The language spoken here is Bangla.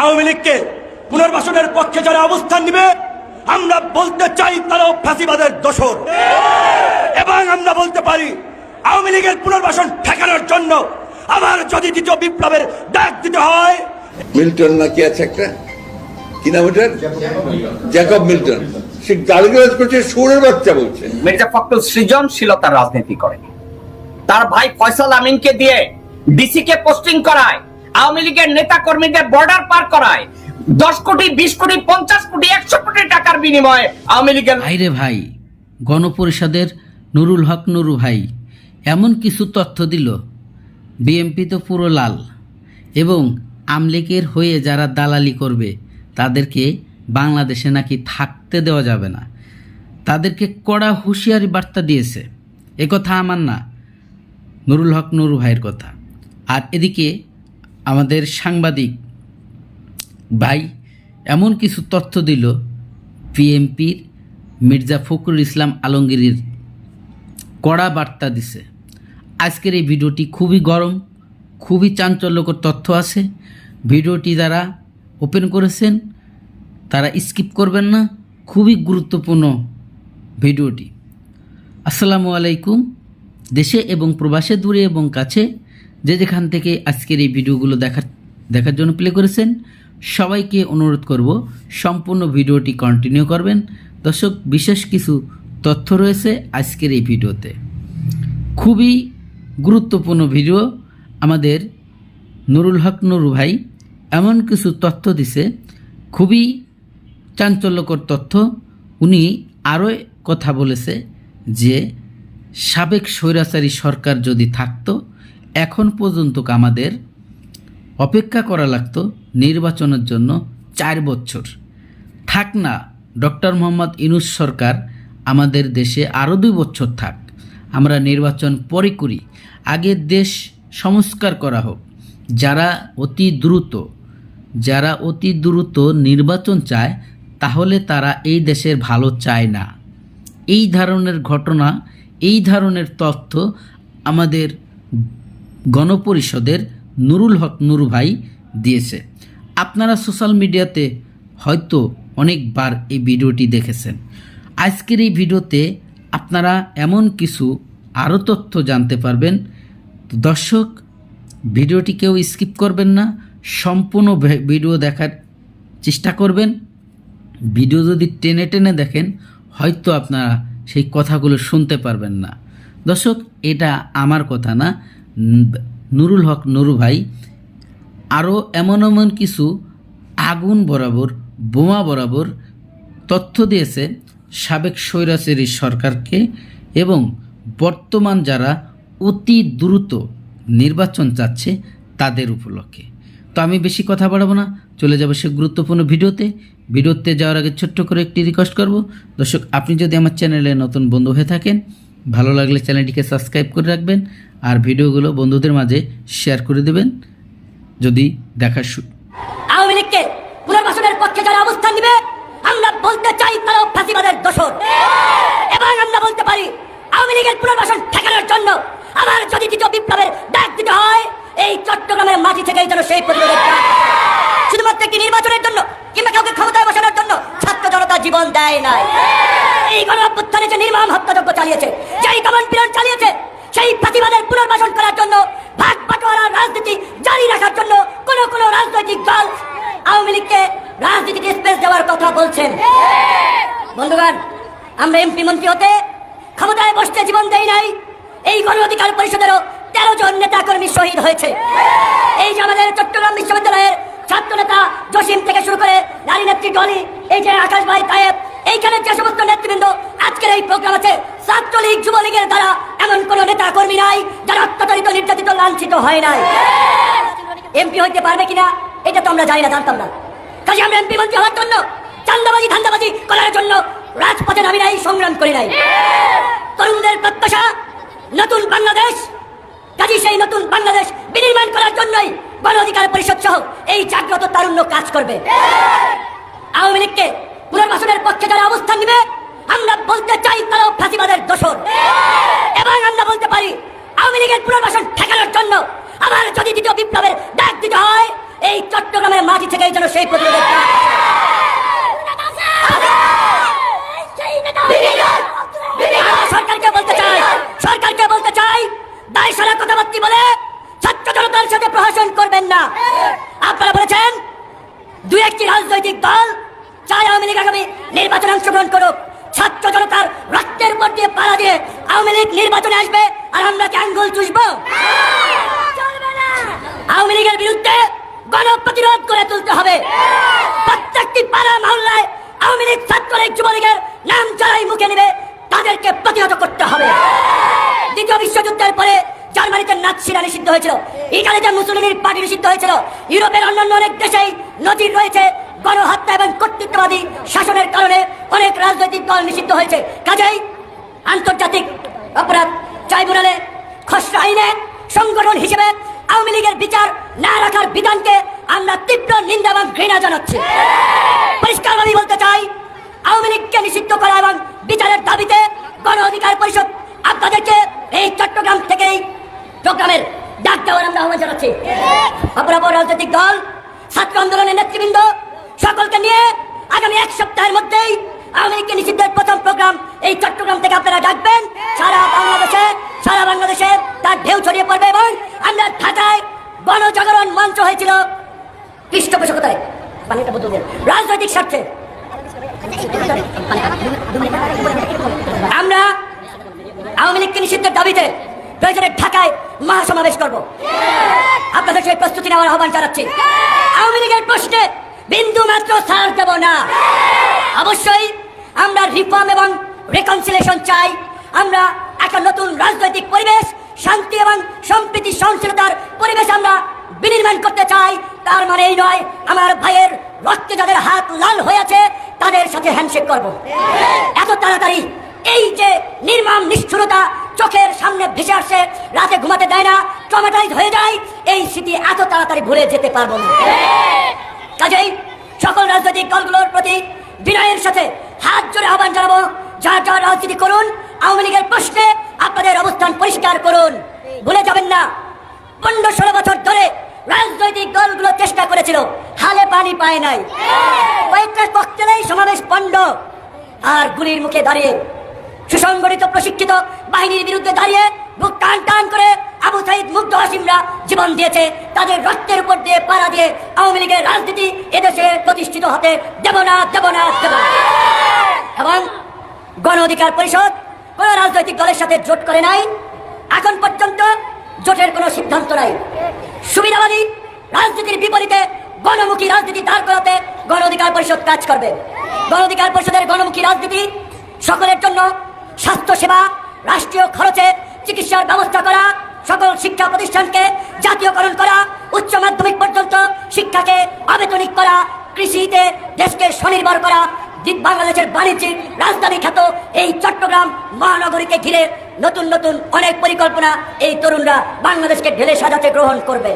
আওয়ামী লীগকে পুনর্বাসনের পক্ষে যারা অবস্থান নিবে আমরা বলতে চাই তারাও ফাঁসিবাদের দোষর। এবং আমরা বলতে পারি আওয়ামী লীগের পুনর্বাসন ঠেকানোর জন্য আবার যদি দ্বিতীয় বিপ্লবের ডাক দিতে হয় মিল্টন নাকি আছে একটা? কি নাম ওটার? Jacob Milton. সে গালিগালাজ করছে সুরের বাচ্চা বলছে। মির্জা ফখরুল সৃজনশীলতার রাজনীতি করে। তার ভাই ফয়সাল আমিনকে দিয়ে ডিসি কে পোস্টিং করায়। আওয়ামী লীগের নেতা কর্মীদের বর্ডার পার করায় দশ কোটি, বিশ কোটি, পঞ্চাশ কোটি, একশো কোটি টাকার বিনিময়ে আওয়ামী লীগের ভাইরে ভাই, গণপরিষদের নুরুল হক নুরু ভাই এমন কিছু তথ্য দিল। বিএমপি তো পুরো লাল। এবং আমলিকের হয়ে যারা দালালি করবে, তাদেরকে বাংলাদেশে নাকি থাকতে দেওয়া যাবে না। তাদেরকে কড়া হুঁশিয়ারি বার্তা দিয়েছে। কথা আমার না। নুরুল হক নুরু ভাইয়ের কথা। আর এদিকে আমাদের সাংবাদিক ভাই এমন কিছু তথ্য দিল পিএমপির মির্জা ফখরুল ইসলাম আলমগীরের কড়া বার্তা দিছে। আজকের এই ভিডিওটি খুবই গরম, খুবই চাঞ্চল্যকর তথ্য আছে। ভিডিওটি যারা ওপেন করেছেন, তারা স্কিপ করবেন না। খুবই গুরুত্বপূর্ণ ভিডিওটি। আসসালামু আলাইকুম। দেশে এবং প্রবাসে, দূরে এবং কাছে যে যেখান থেকে আজকের এই ভিডিওগুলো দেখার দেখার জন্য প্লে করেছেন, সবাইকে অনুরোধ করব সম্পূর্ণ ভিডিওটি কন্টিনিউ করবেন। দর্শক, বিশেষ কিছু তথ্য রয়েছে আজকের এই ভিডিওতে। খুবই গুরুত্বপূর্ণ ভিডিও আমাদের নুরুল হক নুরু ভাই এমন কিছু তথ্য দিছে, খুবই চাঞ্চল্যকর তথ্য। উনি আরও কথা বলেছে যে, সাবেক স্বৈরাচারী সরকার যদি থাকতো এখন পর্যন্ত আমাদের অপেক্ষা করা লাগতো নির্বাচনের জন্য চার বছর। থাক না, ডক্টর মোহাম্মদ ইনুস সরকার আমাদের দেশে আরও দুই বছর থাক। আমরা নির্বাচন পরে করি। আগে দেশ সংস্কার করা হোক। যারা অতি দ্রুত, যারা অতি দ্রুত নির্বাচন চায়, তাহলে তারা এই দেশের ভালো চায় না। এই ধরনের ঘটনা, এই ধরনের তথ্য আমাদের গণপরিষদের নুরুল হক নুরু ভাই দিয়েছে। আপনারা সোশ্যাল মিডিয়াতে হয়তো অনেকবার এই ভিডিওটি দেখেছেন। আজকের এই ভিডিওতে আপনারা এমন কিছু আরও তথ্য জানতে পারবেন। দর্শক, ভিডিওটি কেউ স্কিপ করবেন না, সম্পূর্ণ ভিডিও দেখার চেষ্টা করবেন। ভিডিও যদি টেনে টেনে দেখেন, হয়তো আপনারা সেই কথাগুলো শুনতে পারবেন না। দর্শক, এটা আমার কথা না। নুরুল হক নুরু ভাই আরও এমন এমন কিছু আগুন বরাবর, বোমা বরাবর তথ্য দিয়েছে সাবেক স্বৈরাচারী সরকারকে এবং বর্তমান যারা অতি দ্রুত নির্বাচন চাচ্ছে তাদের উপলক্ষে। তো আমি বেশি কথা বাড়াবো না, চলে যাব সে গুরুত্বপূর্ণ ভিডিওতে। ভিডিওতে যাওয়ার আগে ছোট্ট করে একটি রিকোয়েস্ট করব। দর্শক, আপনি যদি আমার চ্যানেলে নতুন বন্ধু হয়ে থাকেন ভালো লাগলে চ্যানেলটিকে সাবস্ক্রাইব করে রাখবেন আর ভিডিওগুলো বন্ধুদের মাঝে শেয়ার করে দেবেন। যদি দেখার আওয়ামী লীগকে পুনর্বাসনের পক্ষে যারা অবস্থান নিবে, আমরা বলতে চাই তারাও ফ্যাসিবাদের দোষর। এবং আমরা বলতে পারি, আওয়ামী লীগের পুনর্বাসন ঠেকানোর জন্য আবার যদি দ্বিতীয় বিপ্লবের ডাক দিতে হয়, এই চট্টগ্রামের মাটি থেকেই যেন সেই প্রতিরোধের শুধুমাত্র একটি নির্বাচনের জন্য কিংবা কাউকে ক্ষমতায় বসানোর জন্য ছাত্র জনতা জীবন দেয় নাই। এই গণ অভ্যুত্থানে যে নির্মম হত্যাযজ্ঞ চালিয়েছে, যেই দমন পীড়ন চালিয়েছে, সেই প্রতিবাদের পুনর্বাসন করার জন্য, ভাগ বাটোয়ারার রাজনীতি জারি রাখার জন্য কোন কোন রাজনৈতিক দল আওয়ামী লীগকে রাজনীতিতে স্পেস দেওয়ার কথা বলছেন। বন্ধুগণ, আমরা এমপি মন্ত্রী হতে ক্ষমতায় বসতে জীবন দেই নাই। এই গণ অধিকার পরিষদেরও তেরো জন নেতা কর্মী শহীদ হয়েছে। এই যে আমাদের চট্টগ্রাম বিশ্ববিদ্যালয়ের ছাত্র নেতা জসিম থেকে শুরু করে নারী নেত্রী ডলি, এই যে আকাশ ভাই তায়েব এইখানে যে সমস্ত নেতৃবৃন্দ আজকের এই প্রোগ্রাম আছে, ছাত্রলীগ, যুবলীগের দ্বারা এমন কোন নেতা কর্মী নাই, যারা অত্যাচারিত, নির্যাতিত, লাঞ্ছিত হয় নাই। এমপি হইতে পারবে কিনা, এটা তো আমরা জানি না, জানতাম না। কাজে আমরা এমপি মন্ত্রী হওয়ার জন্য চান্দাবাজি ধান্দাবাজি করার জন্য রাজপথে নামি নাই, সংগ্রাম করি নাই। তরুণদের প্রত্যাশা, নতুন বাংলাদেশ, কাজী সেই নতুন বাংলাদেশ বিনির্মাণ করার জন্যই গণ অধিকার পরিষদ সহ এই জাগ্রত তারুণ্য কাজ করবে। আওয়ামী লীগকে পুনর্বাসনের পক্ষে যারা অবস্থান নিবে, আমরা বলতে চাই তারাও ফাঁসিবাদের দোষর। এবং আমরা বলতে পারি, আওয়ামী লীগের পুনর্বাসন ঠেকানোর জন্য আবার যদি দ্বিতীয় বিপ্লবের ডাক দিতে হয়, এই চট্টগ্রামের মাটি থেকেই যেন সেই আমরা সরকারকে বলতে চাই, সরকারকে বলতে চাই দায় সারা কথাবার্তি বলে ছাত্র জনতার সাথে প্রশাসন করবেন না। আপনারা বলেছেন, দু একটি রাজনৈতিক দল চায় আওয়ামী লীগ আগামী নির্বাচনে অংশগ্রহণ করুক। ছাত্র জনতার রক্তের উপর দিয়ে পাড়া দিয়ে আওয়ামী লীগ নির্বাচনে আসবে আর আমরা কি আঙ্গুল চুষবো? আওয়ামী লীগের বিরুদ্ধে গণ প্রতিরোধ করে তুলতে হবে। প্রত্যেকটি পাড়া মহল্লায় আওয়ামী লীগ ছাত্রলীগ যুবলীগের নাম যারাই মুখে নেবে, তাদেরকে প্রতিহত করতে হবে। দ্বিতীয় বিশ্বযুদ্ধের পরে জার্মানিতে নাৎসিরা নিষিদ্ধ হয়েছিল। ইটালিতে মুসলিমের পার্টি নিষিদ্ধ হয়েছিল। ইউরোপের অন্যান্য অনেক দেশেই নজির রয়েছে গণহত্যা এবং কর্তৃত্ববাদী শাসনের কারণে অনেক রাজনৈতিক দল নিষিদ্ধ হয়েছে। কাজেই আন্তর্জাতিক অপরাধ ট্রাইব্যুনালে খসড়া আইনে সংগঠন হিসেবে আওয়ামী লীগের বিচার না রাখার বিধানকে আমরা তীব্র নিন্দা এবং ঘৃণা জানাচ্ছি। পরিষ্কারভাবে বলতে চাই, আওয়ামী লীগকে নিষিদ্ধ করা এবং বিচারের দাবিতে গণ অধিকার পরিষদ আপনাদেরকে এই চট্টগ্রাম থেকেই চট্টগ্রামের ডাক দেওয়ার আমরা আহ্বান জানাচ্ছি। অপরাপর রাজনৈতিক দল, ছাত্র আন্দোলনের নেতৃবৃন্দ সকলকে নিয়ে আগামী এক সপ্তাহের মধ্যেই আওয়ামী লীগকে নিষিদ্ধের প্রথম প্রোগ্রাম এই চট্টগ্রাম থেকে আপনারা ডাকবেন। সারা বাংলাদেশে সারা বাংলাদেশে তার ঢেউ ছড়িয়ে পড়বে এবং আমরা ঢাকায় গণজাগরণ মঞ্চ হয়েছিল পৃষ্ঠপোষকতায়। পানিটা বদল রাজনৈতিক স্বার্থে। আমরা আওয়ামী লীগকে নিষিদ্ধের দাবিতে প্রয়োজনে ঢাকায় মহাসমাবেশ করব। আপনাদের সেই প্রস্তুতি নেওয়ার আহ্বান জানাচ্ছি। আওয়ামী লীগের প্রশ্নে বিন্দু মাত্র ছাড় দেব না। অবশ্যই আমরা রিফর্ম এবং রেকনসিলেশন চাই। আমরা একটা নতুন রাজনৈতিক পরিবেশ, শান্তি এবং সম্প্রীতি, সহনশীলতার পরিবেশ আমরা বিনির্মাণ করতে চাই। তার মানে এই নয়, আমার ভাইয়ের রক্তে যাদের হাত লাল হয়েছে, তাদের সাথে হ্যান্ডশেক করব। এত তাড়াতাড়ি এই যে নির্মম নিষ্ঠুরতা চোখের সামনে ভেসে আসছে রাতে ঘুমাতে দেয় না ট্রমাটাইজ হয়ে যায়, এই স্মৃতি এত তাড়াতাড়ি ভুলে যেতে পারব না। কাজেই সকল রাজনৈতিক দলগুলোর প্রতি বিনয়ের সাথে হাত জোরে আহ্বান জানাব। যা যা রাজনীতি করুন, আওয়ামী লীগের প্রশ্নে আপনাদের অবস্থান পরিষ্কার করুন। ভুলে যাবেন না, পনেরো ষোলো বছর ধরে রাজনৈতিক দলগুলো চেষ্টা করেছিল, হালে পানি পায় নাই। কয়েকটা ককটেলেই সমাবেশ পণ্ড। আর গুলির মুখে দাঁড়িয়ে সুসংগঠিত, প্রশিক্ষিত বাহিনীর বিরুদ্ধে দাঁড়িয়ে বুক টান টান করে আবু সাইদ মুগ্ধ হাসিমরা জীবন দিয়েছে, তাদের রক্তের উপর দিয়ে পাড়া দিয়ে আওয়ামী লীগের রাজনীতি এদেশে প্রতিষ্ঠিত হতে দেব না দেব না, দেব এবং গণ অধিকার পরিষদ কোন রাজনৈতিক দলের সাথে জোট করে নাই, এখন পর্যন্ত জোটের কোনো সিদ্ধান্ত নাই। সুবিধাবাদী রাজনীতির বিপরীতে গণমুখী রাজনীতি দাঁড় করাতে গণ অধিকার পরিষদ কাজ করবে। গণ অধিকার পরিষদের গণমুখী রাজনীতি সকলের জন্য স্বাস্থ্য সেবা রাষ্ট্রীয় খরচে চিকিৎসার ব্যবস্থা করা সকল শিক্ষা প্রতিষ্ঠানকে জাতীয়করণ করা, উচ্চ মাধ্যমিক পর্যন্ত শিক্ষাকে আবেদনিক করা, কৃষিতে দেশকে স্বনির্ভর করা বাংলাদেশের বাণিজ্যিক, রাজধানী খ্যাত এই চট্টগ্রাম মহানগরীকে ঘিরে নতুন নতুন অনেক পরিকল্পনা এই তরুণরা বাংলাদেশকে ঢেলে সাজাতে গ্রহণ করবে।